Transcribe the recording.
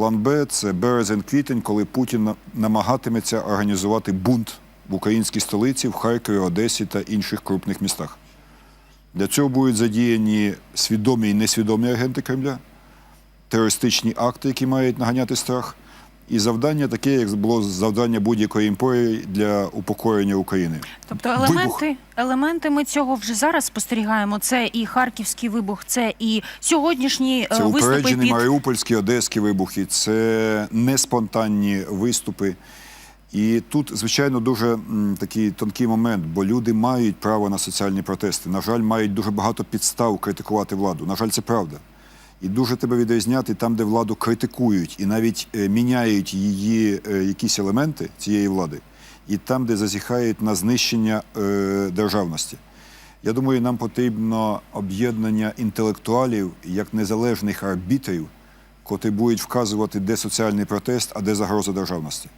План Б це березень-квітень, коли Путін намагатиметься організувати бунт в українській столиці, в Харкові, Одесі та інших крупних містах. Для цього будуть задіяні свідомі і несвідомі агенти Кремля, терористичні акти, які мають наганяти страх, і завдання таке, як було завдання будь-якої імперії для упокорення України. Тобто Вибух. елементи, елементи ми цього вже зараз спостерігаємо. Це і харківський вибух, це і сьогоднішні е, Це виступи упереджені під маріупольські, одеські вибухи, це неспонтанні виступи. І тут, звичайно, дуже такий тонкий момент, бо люди мають право на соціальні протести. На жаль, мають дуже багато підстав критикувати владу. На жаль, це правда. І дуже тебе відрізняти там, де владу критикують і навіть е, міняють її е, якісь елементи цієї влади, і там, де зазіхають на знищення е, державності. Я думаю, нам потрібно об'єднання інтелектуалів як незалежних арбітрів, котрі будуть вказувати, де соціальний протест, а де загроза державності.